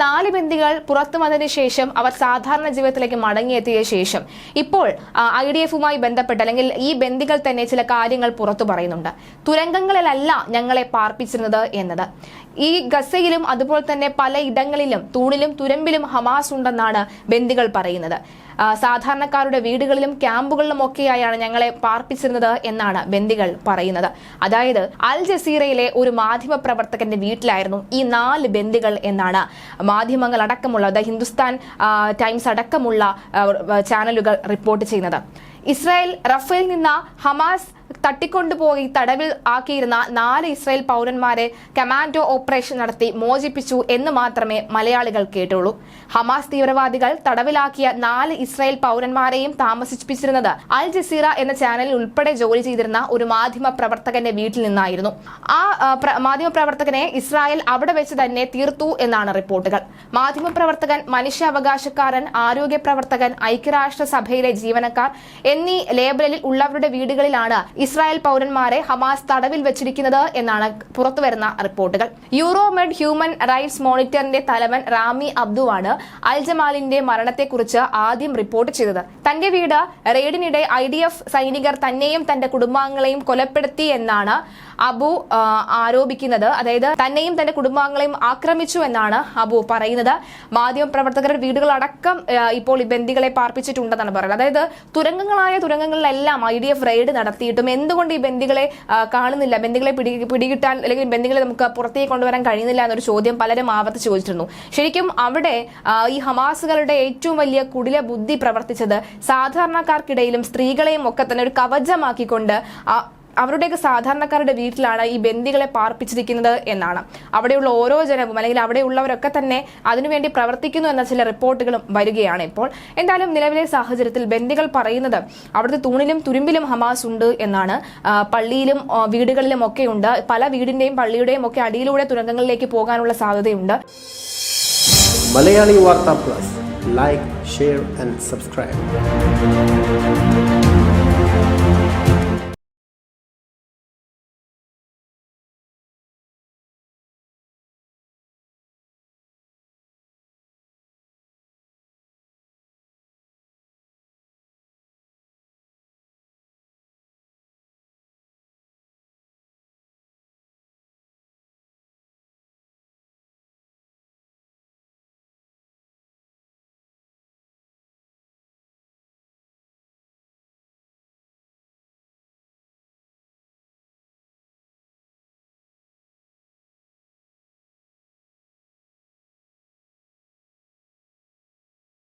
നാല് ബന്ദികൾ പുറത്തു വന്നതിന് ശേഷം അവർ സാധാരണ ജീവിതത്തിലേക്ക് മടങ്ങിയെത്തിയ ശേഷം ഇപ്പോൾ ഐ ഡി എഫുമായി ബന്ധപ്പെട്ട് അല്ലെങ്കിൽ ഈ ബന്ദികൾ തന്നെ ചില കാര്യങ്ങൾ പുറത്തു പറയുന്നുണ്ട്. തുരങ്കങ്ങളിലല്ല ഞങ്ങളെ പാർപ്പിച്ചിരുന്നത് എന്നത്. ഈ ഗസയിലും അതുപോലെ തന്നെ പല ഇടങ്ങളിലും തൂണിലും തുരമ്പിലും ഹമാസ് ഉണ്ടെന്നാണ് ബന്ദികൾ പറയുന്നത്. സാധാരണക്കാരുടെ വീടുകളിലും ക്യാമ്പുകളിലും ഒക്കെയായാണ് ഞങ്ങളെ പാർപ്പിച്ചിരുന്നത് എന്നാണ് ബന്ദികൾ പറയുന്നത്. അതായത് അൽ ജസീറയിലെ ഒരു മാധ്യമ പ്രവർത്തകന്റെ വീട്ടിലായിരുന്നു ഈ നാല് ബന്ദികൾ എന്നാണ് മാധ്യമങ്ങൾ അടക്കമുള്ള ദ ഹിന്ദുസ്ഥാൻ ടൈംസ് അടക്കമുള്ള ചാനലുകൾ റിപ്പോർട്ട് ചെയ്യുന്നത്. ഇസ്രായേൽ റഫേൽ നിന്ന ഹമാസ് തട്ടിക്കൊണ്ടുപോയി തടവിൽ ആക്കിയിരുന്ന നാല് ഇസ്രായേൽ പൗരന്മാരെ കമാൻഡോ ഓപ്പറേഷൻ നടത്തി മോചിപ്പിച്ചു എന്ന് മാത്രമേ മലയാളികൾ കേട്ടുള്ളൂ. ഹമാസ് തീവ്രവാദികൾ തടവിലാക്കിയ നാല് ഇസ്രായേൽ പൗരന്മാരെയും താമസിപ്പിച്ചിരുന്നത് അൽ ജസീറ എന്ന ചാനലിൽ ഉൾപ്പെടെ ജോലി ചെയ്തിരുന്ന ഒരു മാധ്യമ പ്രവർത്തകന്റെ വീട്ടിൽ നിന്നായിരുന്നു. ആ മാധ്യമ പ്രവർത്തകനെ ഇസ്രായേൽ അവിടെ വെച്ച് തന്നെ തീർത്തു എന്നാണ് റിപ്പോർട്ടുകൾ. മാധ്യമ പ്രവർത്തകൻ മനുഷ്യാവകാശക്കാരൻ ആരോഗ്യ പ്രവർത്തകൻ ഐക്യരാഷ്ട്ര സഭയിലെ ജീവനക്കാർ എന്നീ ലേബലിൽ ഉള്ളവരുടെ വീടുകളിലാണ് ഇസ്രായേൽ പൗരന്മാരെ ഹമാസ് തടവിൽ വെച്ചിരിക്കുന്നത് എന്നാണ് പുറത്തുവരുന്ന റിപ്പോർട്ടുകൾ. യൂറോമെഡ് ഹ്യൂമൻ റൈറ്റ്സ് മോണിറ്ററിന്റെ തലവൻ റാമി അബ്ദുവാണ് അൽ ജമാലിന്റെ മരണത്തെക്കുറിച്ച് ആദ്യം റിപ്പോർട്ട് ചെയ്തത്. തന്റെ വീട് റെയ്ഡിനിടെ ഐ ഡി എഫ് സൈനികർ തന്നെയും തന്റെ കുടുംബാംഗങ്ങളെയും കൊലപ്പെടുത്തി എന്നാണ് അബു ആരോപിക്കുന്നത്. അതായത് തന്നെയും തന്റെ കുടുംബാംഗങ്ങളെയും ആക്രമിച്ചു എന്നാണ് അബു പറയുന്നത്. മാധ്യമ പ്രവർത്തകരുടെ വീടുകളടക്കം ഇപ്പോൾ ഈ ബന്ദികളെ പാർപ്പിച്ചിട്ടുണ്ടെന്നാണ് പറയുന്നത്. അതായത് തുരങ്കങ്ങളായ തുരങ്കങ്ങളിലെല്ലാം ഐ ഡി എഫ് റെയ്ഡ് നടത്തിയിട്ടും എന്തുകൊണ്ട് ഈ ബന്ദികളെ കാണുന്നില്ല? ബന്ദികളെ പിടി പിടികിട്ടാൻ അല്ലെങ്കിൽ ബന്ദികളെ നമുക്ക് പുറത്തേക്ക് കൊണ്ടുവരാൻ കഴിയുന്നില്ല എന്നൊരു ചോദ്യം പലരും ആവർത്തിച്ച് ചോദിച്ചിരുന്നു. ശരിക്കും അവിടെ ഈ ഹമാസുകളുടെ ഏറ്റവും വലിയ കുടില ബുദ്ധി പ്രവർത്തിച്ചത് സാധാരണക്കാർക്കിടയിലും സ്ത്രീകളെയും ഒക്കെ തന്നെ ഒരു കവചമാക്കിക്കൊണ്ട് അവരുടെയൊക്കെ സാധാരണക്കാരുടെ വീട്ടിലാണ് ഈ ബന്ദികളെ പാർപ്പിച്ചിരിക്കുന്നത് എന്നാണ്. അവിടെയുള്ള ഓരോ ജനവും അല്ലെങ്കിൽ അവിടെയുള്ളവരൊക്കെ തന്നെ അതിനുവേണ്ടി പ്രവർത്തിക്കുന്നു എന്ന ചില റിപ്പോർട്ടുകളും വരികയാണ് ഇപ്പോൾ. എന്തായാലും നിലവിലെ സാഹചര്യത്തിൽ ബന്ദികൾ പറയുന്നത് അവിടുത്തെ തൂണിലും തുരുമ്പിലും ഹമാസ് ഉണ്ട് എന്നാണ്. പള്ളിയിലും വീടുകളിലും ഒക്കെ ഉണ്ട്. പല വീടിന്റെയും പള്ളിയുടെയും ഒക്കെ അടിയിലൂടെ തുരങ്കങ്ങളിലേക്ക് പോകാനുള്ള സാധ്യതയുണ്ട്. Malayali Vartha plus. Like share and subscribe